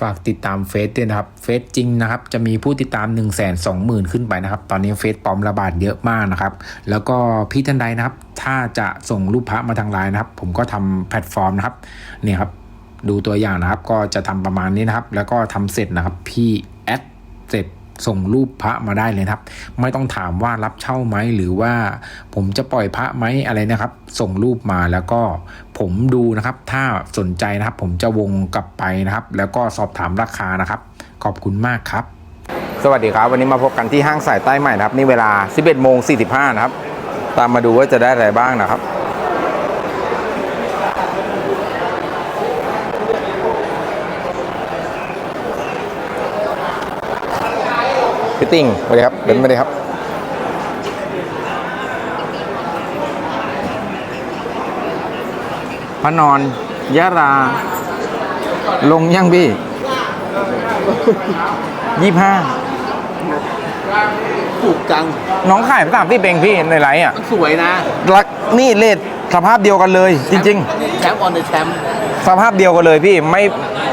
ฝากติดตามเฟซด้วยนะครับ เฟซจริงนะครับ จะมีผู้ติดตาม1 2 0 0 0 0ขึ้นไปนะครับ ตอนนี้เฟซปลอมระบาดเยอะมากนะครับ แล้วก็พี่ท่านใดนะครับ ถ้าจะส่งรูปพระมาทางไลน์นะครับ ผมก็ทำแพลตฟอร์มนะครับ เนี่ยครับ ดูตัวอย่างนะครับ ก็จะทำประมาณนี้นะครับ แล้วก็ทำเสร็จนะครับ พี่แอดเสร็จ ส่งรูปพระมาได้เลยครับ ไม่ต้องถามว่ารับเช่าไหมหรือว่าผมจะปล่อยพระไหมอะไรนะครับ ส่งรูปมาแล้วก็ผมดูนะครับ ถ้าสนใจนะครับ ผมจะวงกลับไปนะครับ แล้วก็สอบถามราคานะครับ ขอบคุณมากครับ สวัสดีครับ วันนี้มาพบกันที่ห้างสายใต้ใหม่นะครับ นี่เวลา 11โมง45นะครับตามมาดูว่าจะได้อะไรบ้างนะครับ พี่ติ่งสวัสดีครับเดินมาเลยครับ พระนอนยะรา ลงยังพี่ยี่ห้าถูกจัง น้องขายสามที่เบงพี่ในไลฟ์อะมันสวยนะรักนี่เลทสภาพเดียวกันเลย จริงแชมป์ออนเดอะแชมป์ๆสภาพเดียวกันเลยพี่ไม่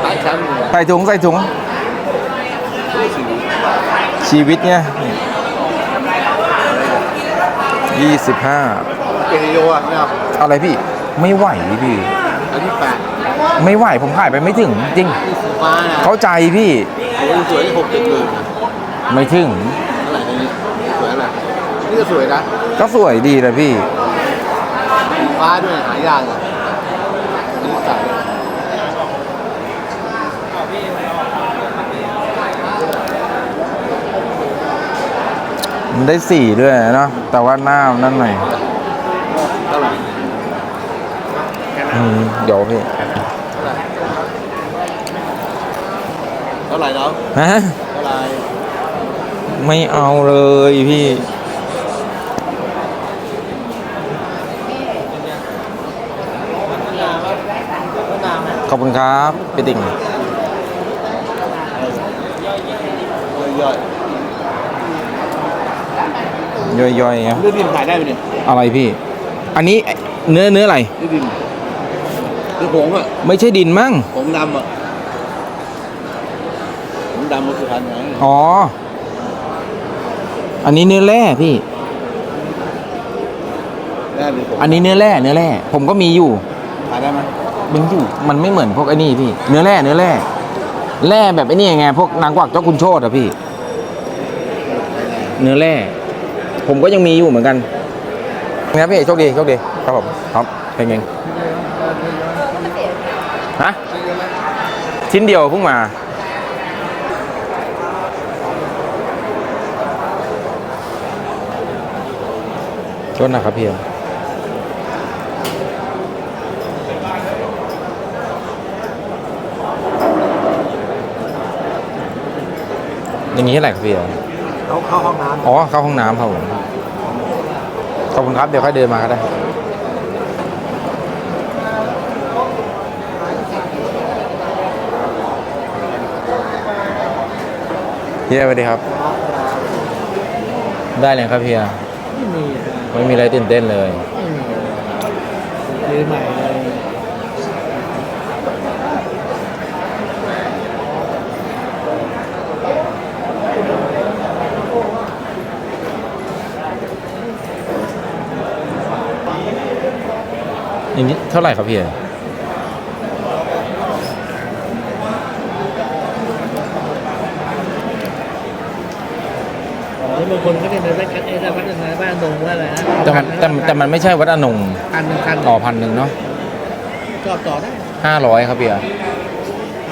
หลายแชมป์เลยใส่ถุงใส่ถุง ชีวิตเนี่ยยี่สิบห้าเกเรโยอะนะครับอะไรพี่ ไม่ไหวพี่ อันที่แปดไม่ไหวผมขายไปไม่ถึงจริงนี่สีฟ้านะเข้าใจพี่ โอ้ยสวยที่หกเจ็ดหมื่นนะไม่ถึงเท่าไหร่นะนี่สวยอะไรนี่ก็สวยนะก็สวยดีนะพี่สีฟ้าด้วยหายากเลยอันนี้ใส่ มันได้สี่ด้วยเนาะแต่ว่าหน้ามันนั่นหน่อยเท่าไหร่อืมเดี๋ยวพี่เท่าไหร่เท่าไหร่แล้วฮะเท่าไหร่ไม่เอาเลยพี่ขอบคุณครับพี่ติ่ง ย่อย ย่อยๆครับๆเลือดดินขายได้ไหมเนี่ยอะไรพี่ อันนี้เนื้อเนื้ออะไรเลือดดินคือผงอะไม่ใช่ดินมั้งผงดำอะผงดำมันคือพันไงอ๋อ อันนี้เนื้อแร่พี่ได้หรือผงอันนี้เนื้อแร่เนื้อแร่ผมก็มีอยู่ขายได้ไหมมันอยู่มันไม่เหมือนพวกไอ้นี่พี่ เนื้อแร่เนื้อแร่แร่แบบไอ้นี่ไงพวกนางกวักเจ้าคุณโชตอะพี่ เนื้อแร่ ผมก็ยังมีอยู่เหมือนกันนะครับพี่โชคดีโชคดีครับผมครับเป็นไงฮะชิ้นเดียวเพิ่งมาโทษนะครับพี่อย่างนี้เท่าไหร่ครับพี่ เขาเข้าห้องน้อ๋อเข้าห้องน้ำครับผมขอบคุณครับเดี๋ยวค่อยเดินมาก็ได้เฮียสวัสดีครับ ได้เลยครับเฮียำไม่มีไม่มีอะไรตื่นเต้นเลยไม่มีซื้อใหม่ อย่างนี้เท่าไหร่ครับพี่แล้วบางคนก็จะในบ้านกันเองวัดในบ้านดงว่าอะไรนะแต่มันแต่แต่มันไม่ใช่วัดอนงพันหนึ่งพันต่อพันหนึ่งเนาะก็ต่อได้ห้าร้อยครับพี่เอา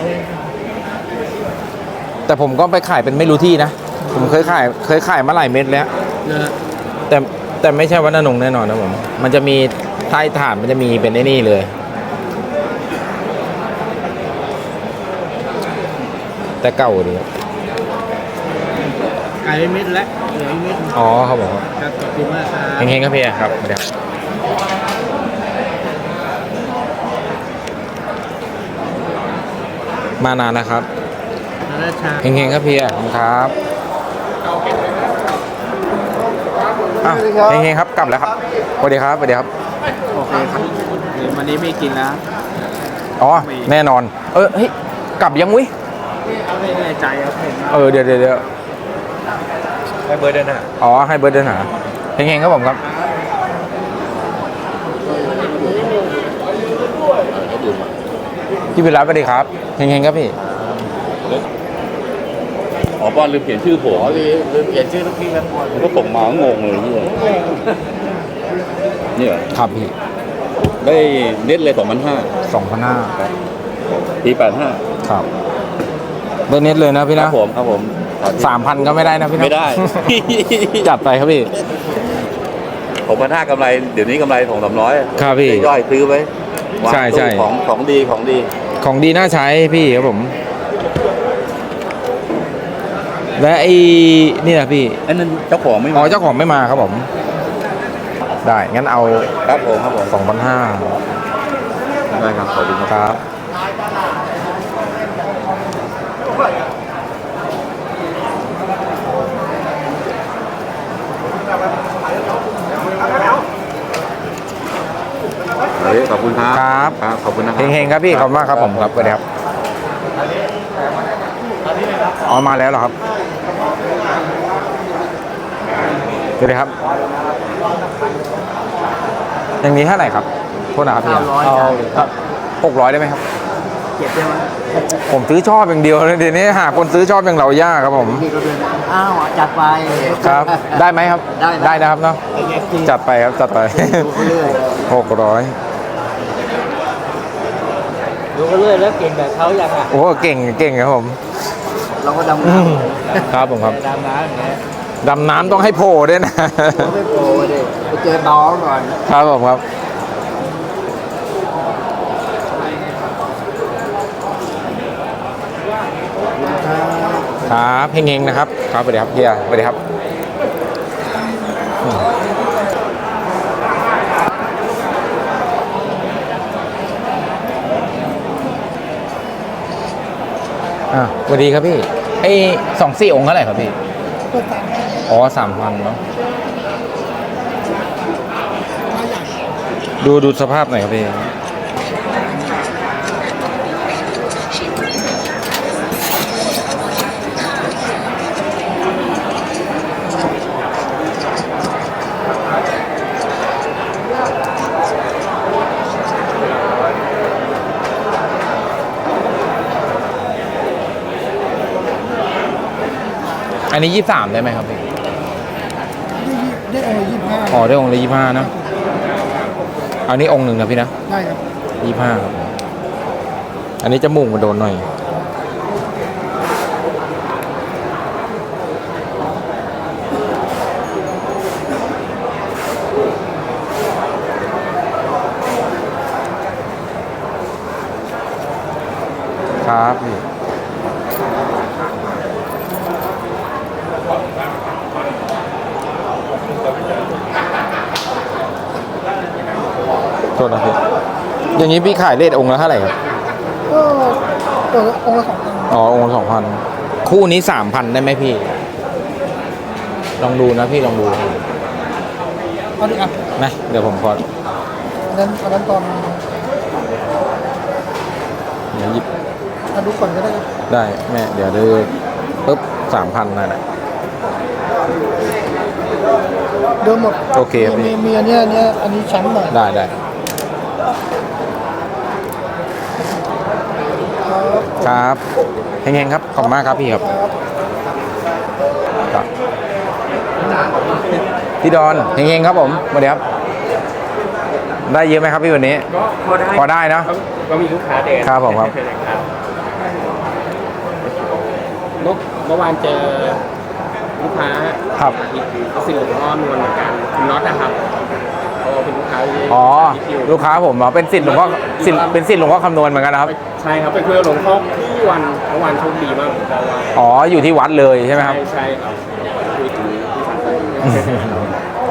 เองแต่ผมก็ไปขายเป็นไม่รู้ที่นะ ผมเคยขายเคยขายมาหลายเม็ดแล้ว เนอะแต่แต่ไม่ใช่วัดอนงแน่นอนนะผม มันจะมี ใต้ฐานมันจะมีเป็นไอ้นี่เลย แต่เก่าดีครับขายไปเม็ดแล้วเหลืออีกเม็ดอ๋อเขาบอกครับขอบคุณมากครับ เฮงๆครับพี่ครับเดี๋ยวมานานนะครับ นาราชาเฮงๆครับพี่ขอบคุณครับอ้าวเฮงๆครับกลับแล้วครับสวัสดีครับสวัสดีครับ โอเคครับเดี๋ยววันนี้ไม่กินแล้ว อ๋อ แน่นอน เออเฮ้ยกลับยังวิไม่แน่ใจครับเห็นเออเดี๋ยวเดี๋ยวเดี๋ยวให้เบอร์เดินหาอ๋อให้เบิร์ดเดินหาเฮงๆครับผมครับพี่วิรัตสวัสดีครับเฮงๆครับพี่อ๋อป้อนลืมเขียนชื่อผมอ๋อลืมลืมเขียนชื่อลูกพี่ครับผมก็ส่งมางงเลยเนี่ย เนี่ยครับพี่ได้เน็ตเลยสองพันห้าสองพันห้าปีแปดห้าครับได้เน็ตเลยนะพี่คนะรับผมครับผมสามพันก็ไม่ได้นะพี่นะไม่ได้ จัดไปครับพี่ ผมพันห้ากำไร เดี๋ยวนี้กำไรสองสามร้อยครับพี่ย่อยซื้อไว้วางใช่ใช่ ตู้ของของดีของดี ของดีน่าใช้พี่ครับผม และไอ้นี่นะพี่ไอ้นั่นเจ้าของไม่อ๋มาอเจ้าของไม่มาครับผม ได้ งั้นเอาครับผมครับผมสองพันห้าได้ครับ ขอบคุณครับครับเฮ้ยขอบคุณครับครับ ครับ ขอบคุณนะครับเฮงๆครับพี่ ขอบคุณมากครับผมครับสวัสดีครับอ๋อมาแล้วเหรอครับสวัสดีครับ อย่างนี้เท่าไหร่ครับโทษนะครับพี่900เอาหกร้อยได้ไหมครับ เก็บได้ไหมผมซื้อชอบอย่างเดียวเลยเดี๋ยวนี้หาคนซื้อชอบอย่างเรายากครับผมพี่ก็เดินอ้าวจัดไป ครับ ได้ไหมครับได้ได้ได้นะครับเนาะไอ้เอฟซีจัดไปครับจัดไปดูเขาเรื่อยหกร้อยดูเขาเรื่อยแล้วเก่งแบบเขายังอะโอ้เก่งเก่งครับผม เราก็ดำอืน้มครับผมครับำดำน้ำอย่างเงี้ย ดำน้ำต้องให้โผล่ด้วยนะเราไม่โปรดิไปเจอน้องก่อน ครับผมครับ ครับเฮงๆนะครับ ครับสวัสดีครับเฮียสวัสดีครับอืมอะสวัสดีครับพี่ไอ้สองสี่องค์เท่าไหร่ครับพี่ อ๋อสามพันเนาะดูดูสภาพหน่อยครับพี่อันนี้ยี่สามได้ไหมครับพี่ ได้องค์ละยี่สิบห้า อ๋อได้องค์ละยี่ห้านะเอานี้องค์หนึ่งนะพี่นะได้ครับยี่ห้าอันนี้จมูกมันโดนหน่อย ครับพี่ ทษนะพี่อย่างนี้พี่ขายเลทองค์ละเท่าไหร่ครับก็องค์ละสองพันอ๋อองค์ละสองพันคู่นี้สามพันได้ไหมพี่ ลองดูนะพี่ลองดูเอาดิอะนะเดี๋ยวผมขออันนั้นอันนั้นตอนเดี๋ยวหยิบอันดูก่อนก็ได้ครับได้แม่เดี๋ยวดูปุ๊บสามพันนั่นแหละเดิมหมดโอเคครับพี่มีมีอันเนี้ยอันเนี้ยอันนี้ชั้นหน่อยได้ได้ ครับครับเฮงๆครับ ขอบคุณมากครับพี่ครับครับครับพี่ดอนเฮงๆครับผมสวัสดีครับได้เยอะไหมครับพี่วันนี้ ก็พอได้พอได้เนอะก็มีลูกค้าเดินครับผมครับ ครับเมื่อเมื่อวานเจอลูกค้าครับอีกสิหลวงพ่อนวลเหมือนกันคุณน็อตนะครับ เขาเป็นลูกค้าที่อ๋อ ที่คิวลูกค้าผมเหรอเป็นสิทธิ์หลวงพ่อสิทธิ์เป็นสิทธิ์หลวงพ่อคำนวณเหมือนกันนะครับ ใช่ครับไปคุยกับหลวงพ่อที่วันเมื่อวานโชคดีมากหลวงพ่อว่าอ๋อ อยู่ที่วัดเลยใช่ไหมครับใช่ใช่ครับคุยถึงที่สันติ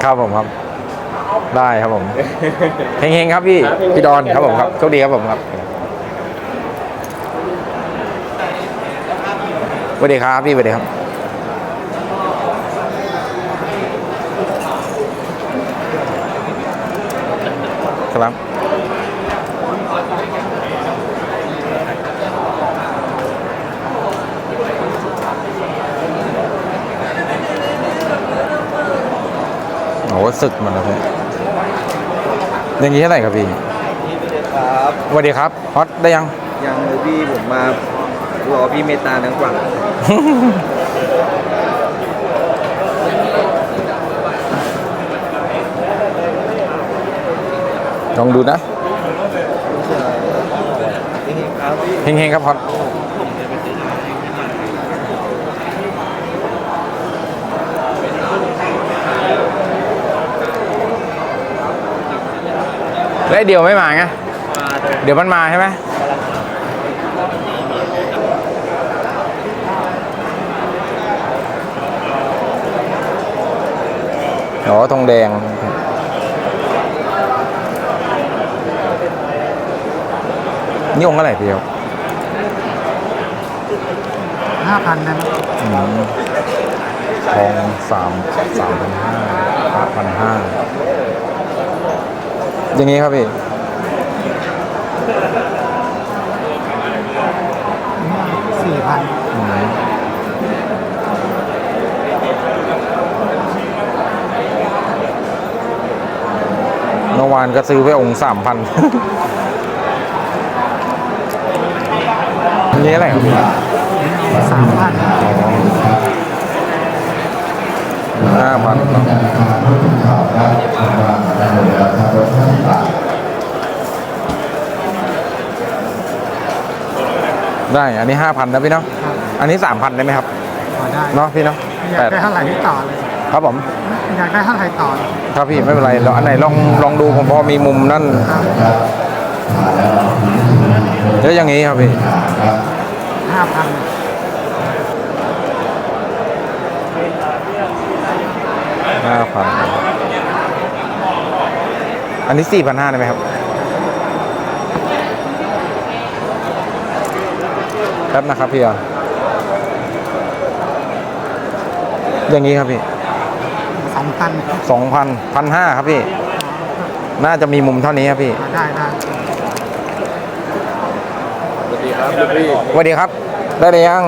ครับผมครับ ได้ครับผมเฮงๆครับพี่ พี่ดอนครับผมครับโชคดีครับผมครับสวัสดีครับพี่สวัสดีครับ ครับโอ้สึกมันแล้วพี่อย่งนี้เท่าไหร่ครับพี่ครับสวัสดีครับฮอตได้ยังยังเลยพี่ผมมารอพี่เมตตานางกว่า ลองดูนะครับเฮงๆครับฮอตแล้วเดี๋ยวไม่มาไง เดี๋ยวมันมาใช่ไหมอ๋อทองแดง นี่องค์อะไรพี่ครับห้าพันนะอืมทองสามสามพันห้าห้าพันห้าอย่างนี้ครับพี่สี่พันอืมเมื่อวานก็ซื้อไปองค์สามพัน นนี้อะไรครับพี่สามพันห้าพันได้ อันนี้ห้าพันนะพี่เนาะ อันนี้สามพันได้ไหมครับต่อได้เนาะพี่เนาะอยาแต่กได้เท่าไหร่ที่ต่อเลย ครับผม อยากได้เท่าไหร่ต่อเลยครับพี่ไม่เป็นไรเราอันไหนลองลองดูผมพอมีมุมนั่นครับเยอะอย่างนี้ครับพี่ ห้าพันห้าพันอันนี้สี่พันห้าได้ไหมครับแป๊บนะครับพี่อะอย่างนี้ครับพี่สองพันสองพันพันห้าครับพี่ น่าจะมีมุมเท่านี้ครับพี่ ได้ได้สวัสดีครับ ได้หรือยัง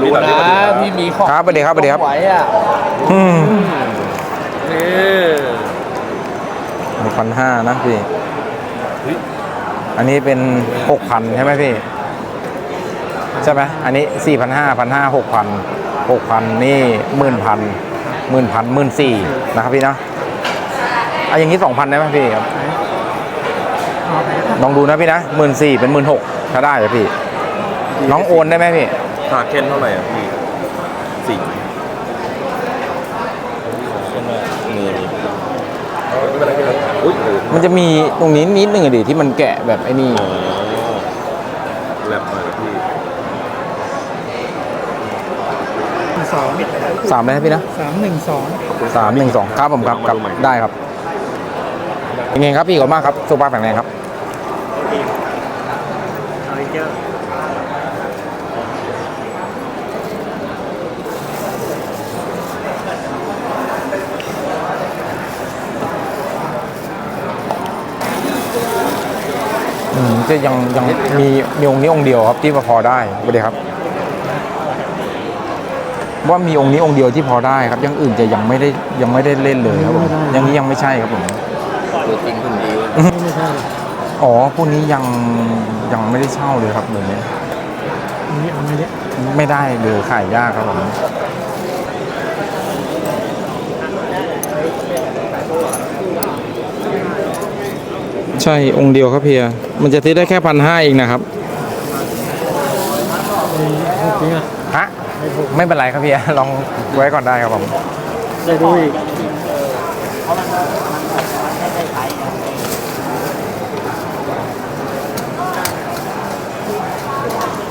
รู้นะพี่มีของครับสวัสดีครับสวัสดีครับไหวอะอืมนี่พันห้านะพี่ อันนี้เป็นหกพันใช่ไหมพี่ ใช่ไหมอันนี้สี่พันห้าพันห้าหกพันหกพันนี่หมื่นพันหมื่นพันหมื่นสี่นะครับพี่เนาะเอาอย่างนี้สองพันได้ไหมพี่ครับเอาไปก็ลองดูนะพี่นะหมื่นสี่เป็นหมื่นหกถ้าได้อะพี่ น้องโอนได้ไหมพี่คาเคนเท่าไหร่อะพี่สี่นี่ไม่เป็นไรไม่เป็นไรอุ้ยเออมันจะมีตรงนี้นิดนึงอะดิที่มันแกะแบบไอ้นี่ อ๋อแลบมาพี่สองสามเลยนะพี่นะสามหนึ่งสองสามหนึ่งสองครับผมครับครับได้ครับยังไงครับพี่ขอบคุณมากครับสุขภาพแข็งแรงครับ เอาไปเจอ อืมจะยังยังมีมีองค์นี้องค์เดียวครับที่พอได้สวัสดีครับ ว่ามีองค์นี้องค์เดียวที่พอได้ครับอยังอื่นจะยังไม่ได้ยังไม่ได้เล่นเลยครับผมอยังนี้ยังไม่ใช่ครับผมตัวจริงคุณดีไม่ใช่อ๋อพวกนี้ยังยังไม่ได้เช่าเลยครับเดี๋ยวนี้อันนี้เอาไม่ได้ไม่ได้เลยขายยากครับผม ใช่องค์เดียวครับเพีย มันจะซื้อได้แค่พันห้าเองนะครับจริงอะฮะไม่เป็นไรครับพี่ ลองไว้ก่อนได้ครับผมได้ดูอีก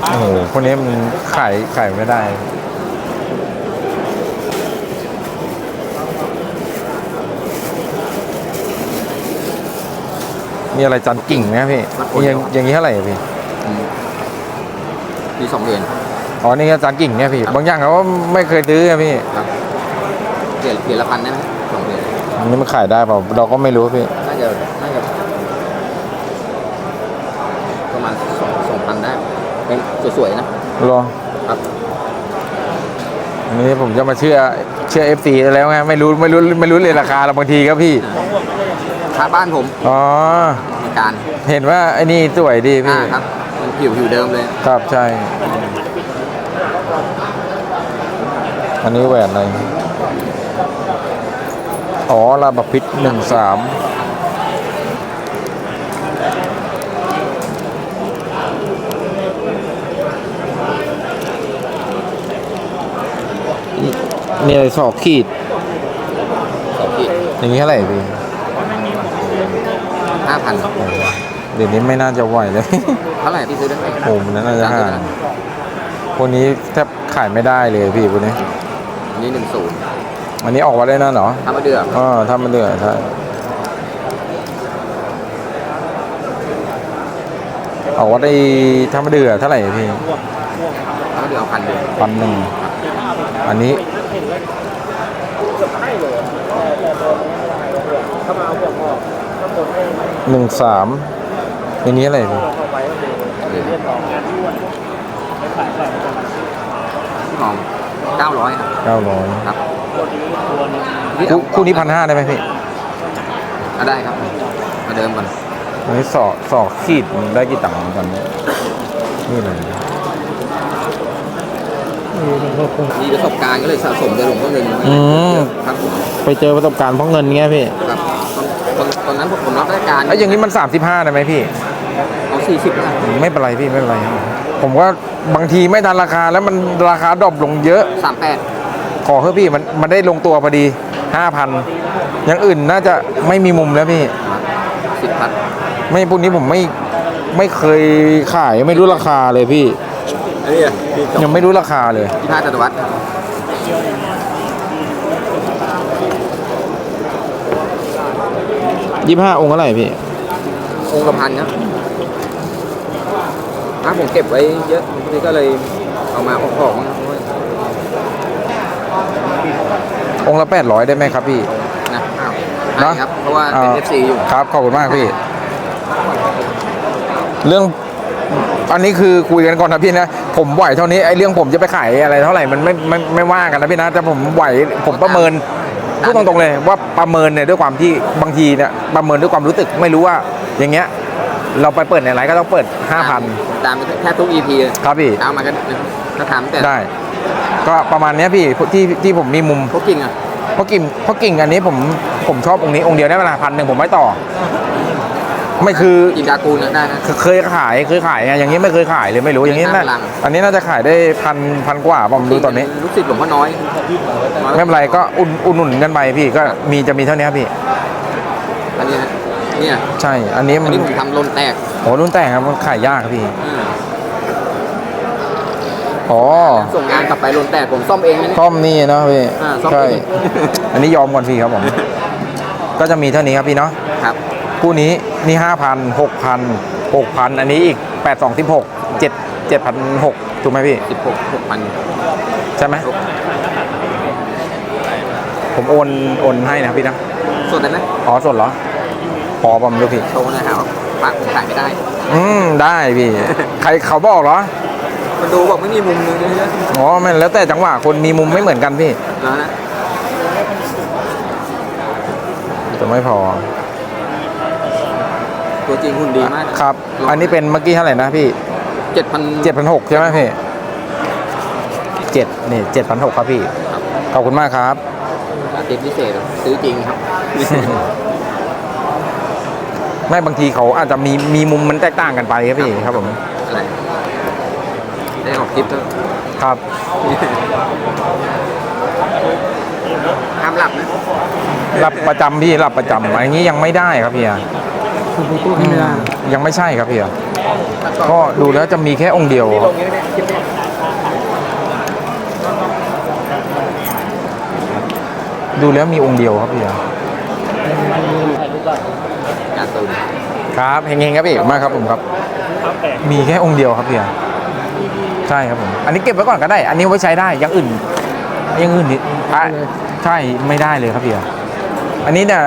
โอ้โหพวกนี้มันขายขายไม่ได้ มีอะไรจันกิ่งไหมครับพี่อย่างอย่างนี้เท่าไหร่อะพี่มีสองเหรียญ อ๋อนี่ก็จันกิ่งเนี่ยพี่บางอย่างเขาก็ไม่เคยซื้ออะพี่เหรียญเหรียญละพันได้ไหมสองเหรียญอันนี้มันขายได้เปล่าเราก็ไม่รู้พี่น่าจะน่าจะประมาณสองสองพันได้เป็นสวยๆนะ รอครับ อันนี้ผมจะมาเชื่อเชื่อ FC แล้วไงไม่รู้ไม่รู้ไม่รู้เลยราคาเราบางทีครับพี่ พระบ้านผมอ๋อในการเห็นว่าไอ้นี่สวยดีอ่าพี่ครับมันผิวผิวเดิมเลย ครับใช่ อันนี้แหวนอะไรอ๋อลาบพิษหนึ่งสามนี่อะไรสอกขีด สองขีด อย่างนี้เท่าไหร่พี่ ห้าพันเดี๋ยวนี้ไม่น่าจะไหวเลย เท่าไหร่พี่ซื้อได้ไหมโอ้มันน่าจะห่างพวกนี้แทบขายไม่ได้เลยพี่พวกนี้ อันนี้หนึ่งศูนย์อันนี้ออกมาได้นั่นเหรอทำมาเดือดอ๋อถ้ามันเดือดใช่ออกว่าได้ถ้ามันเดือดเท่าไหร่พี่ทำมาเดือดเอาพันเดียวพันหนึ่งอันนี้ห นึ่งสามอันนี้อะไรพี่ทองเก้าร้อยเก้าร้อยครับคู่คู่นี้พันห้าได้ไหมพี่อะได้ครับ มาเดิมก่อนอันนี้สอกสอกขีดมันได้กี่ตังค์เหมือนกันเนี่ยนี่เลยมีประสบการณ์ก็เลยสะสมในหลวงพ่อเงินอืมครับผมไปเจอประสบการณ์เพราะเงินเงี้ยพี่ครับ ตอนตอนนั้นผมผมรับราชการไอ้ยอย่างนี้มัน 35ได้ไหมพี่เอาสี่สิบแล้วไม่เป็นไรพี่ไม่เป็นไรผมว่าบางทีไม่ทันราคาแล้วมันราคาดรอปลงเยอะ สามแปดขอเถอะพี่มันมันได้ลงตัวพอดี 5,000อย่างอื่นน่าจะไม่มีมุมแล้วพี่ สิบพัดไม่พวกนี้ผมไม่ไม่เคยขายไม่รู้ราคาเลยพี่ อันนี้พี่จบยังไม่รู้ราคาเลยที่ห้าจตุวัฒน์ 25องค์เท่าไหร่พี่ องค์ละพันครับถ้าผมเก็บไว้เยอะนี่ก็เลยเอามาออกๆมั้งองค์ละ800ได้ไหมครับพี่ นะอ้าวเนอะได้ครับ เพราะว่าเป็น FC อยู่ ครับ ขอบคุณมากพี่ เรื่องอันนี้คือคุยกันก่อนนะพี่นะ ผมไหวเท่านี้ไอ้เรื่องผมจะไปขายอะไรเท่าไหร่มันไม่ไม่ไม่ว่ากันนะพี่นะแต่ผมไหวผมประเมิน พูดตรงๆเลยว่าประเมินเนี่ยด้วยความที่บางทีเนี่ยประเมินด้วยความรู้สึกไม่รู้ว่าอย่างเงี้ยเราไปเปิดในไลน์ก็ต้องเปิด 5,000 ตามแค่ทุก EP เลยครับพี่เอามาก็ก็ถามแต่ได้ ก็ประมาณเนี้ยพี่ที่ที่ผมมีมุมพวกกิ่งอะเพราะกิ่งเพราะกิ่งอันนี้ผมผมชอบองค์นี้องค์เดียวได้เวลาพันหนึ่งผมไม่ต่อ ไม่คือกิ่งดากูลนะได้นะเคยขายเคยขายไงอย่างนี้ไม่เคยขายเลยไม่รู้อย่างนี้ไม่น่าน่าพลัง อันนี้น่าจะขายได้พันพันกว่าผมดูตอนนี้ ลูกศิษย์หลวงพ่อน้อยน้อยไม่เป็นไรก็อุ่นอุ่นหนุนกันไปพี่ก็มีจะมีเท่านี้ครับพี่ อันนี้นะเนี่ยใช่ อันนี้อัมันนนี้ผมทำลนแตกโอ้รุ่นแต่งครับมันขายยากครับพี่อืมอ๋อส่งงานกลับไปลนแตกผมซ่อมเองนะเนี่ย ซ่อมนี่เนาะพี่อ่าซ่อมใช่เองอันนี้ยอมก่อนพี่ครับผม ก็จะมีเท่านี้ครับพี่เนาะ ครับ คู่นี้นี่ห้าพันหกพันหกพันอันนี้อีกแปดสองสิบหกเจ็ดเจ็ดพันหกถูกไหมพี่สิบหกหกพันใช่ไหมผมโอนโอนให้นะพี่นะสดได้ไหมอ๋อสดเหรอพอผมดูพี่โชว์หนะฮะปากผมขายไม่ได้ อืมได้พี่ ใครเขาบอกเหรอคนดูบอกไม่มีมุมนึงนะอ๋อมันแล้วแต่จังหวะคนมีมุมไม่เหมือนกันพี่นะนะจะไม่พอ ตัวจริงหุ่นดีมากครับ อันนี้เป็นเมื่อกี้เท่าไหร่นะพี่เจ็ดพันเจ็ดพันหกใช่ไหมพี่เจ็ดนี่เจ็ดพันหกครับพี่ ขอบคุณมากครับติดพิเศษซื้อจริงครับ ไม่บางทีเขาอาจจะมีมีมุมมันแตกต่างกันไปครับพี่ครับผมอะไรได้ออกคลิปแล้วครับห้ามหลับนะรับประจำพี่รับประจำอันนี้ยังไม่ได้ครับพี่อะ คือโตู้ไม่ได้ยังไม่ใช่ครับพี่อะก็ดูแล้วจะมีแค่องค์เดียวครับดูแล้วมีองค์เดียวครับพี่อะการตูนครับเฮงๆครับพี่มากครับผมครับ มีแค่องค์เดียวครับพี่อะใช่ครับผม อันนี้เก็บไว้ก่อนก็ได้ อันนี้ไว้ใช้ได้อยังอื่นอยังอื่นนี่อะใช่ไม่ได้เลยครับพี่อะอันนี้เนี่ย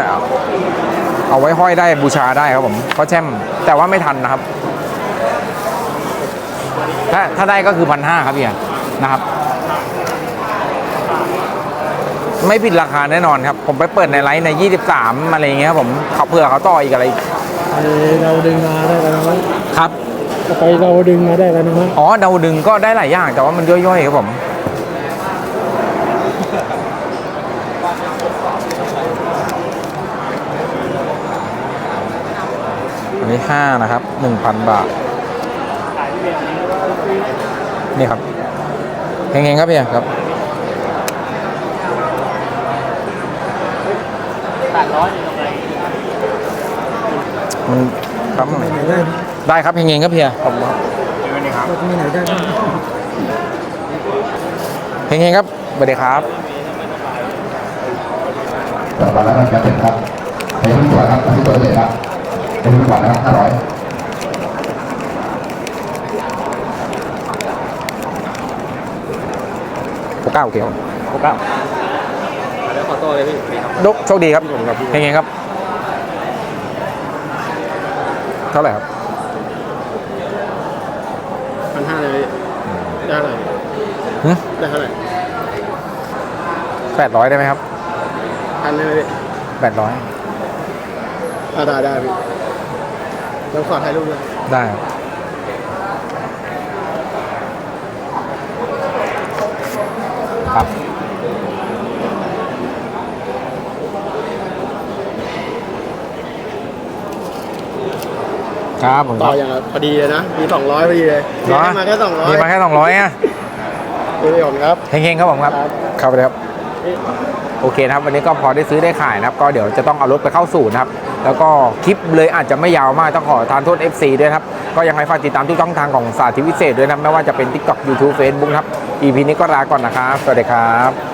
เอาไว้ห้อยได้บูชาได้ครับผมเพราะแช่มแต่ว่าไม่ทันนะครับ ถ้าถ้าได้ก็คือพันห้าครับพี่อะนะครับ ไม่ผิดราคาแน่นอนครับ ผมไปเปิดในไลฟ์ใน 23 อะไรอย่างเงี้ยครับผมเขาเผื่อเขาต่ออีกอะไรอีกไปเราดึงมาได้กันนะมั้งครับไปเราดึงมาได้กันนะมั้งอ๋อเดาดึงก็ได้หลายอย่างแต่ว่ามันย่อยๆครับผม อันะครับหนึ่งพันบาท นี่ครับเฮงๆครับพี่ครับมันครับได้ครับเฮงๆครับพี่ผมครับรถมีไหนได้เฮงๆครับสวัสดีครับต่อไปแล้วครับเป็นครับในทุกตัวครับทุกตัวเลยครับ ในทุกตัวนะครับห้าร้อยหกเก้าโอเคครับหกเก้าแล้วขอโต้เลยพี่นี่ครับดกโชคดีครับเฮงๆครับ เท่าไหร่ครับพันห้าเลยพี่ได้เท่าไหร่หึได้เท่าไหร่แปดร้อยได้ไหมครับพันได้ไหมพี่แปดร้อยอ่าได้ได้พี่ แล้วขอถ่ายรูปด้วยได้ครับครับครับผมคต่รัอบ อย่างพอดีเลยนะ มีสองร้อยพอดีเลยมีให้มาแค่สองร้อยมีมาแค่สองร้อยอะพี่ผมครับ เฮงๆครับผมครับ ครับเข้าไปเลยครับ โอเคนะครับ วันนี้ก็พอได้ซื้อได้ขายนะครับ ก็เดี๋ยวจะต้องเอารถไปเข้าศูนย์นะครับ แล้วก็คลิปเลยอาจจะไม่ยาวมากต้องขอทานโทษ FC ด้วยครับ ก็ยังไงฝากติดตามทุกช่องทางของสาธิตวิเศษด้วยนะครับไม่ว่าจะเป็น TikTok YouTube Facebook ครับ EP นี้ก็ลาก่อนนะครับ สวัสดีครับ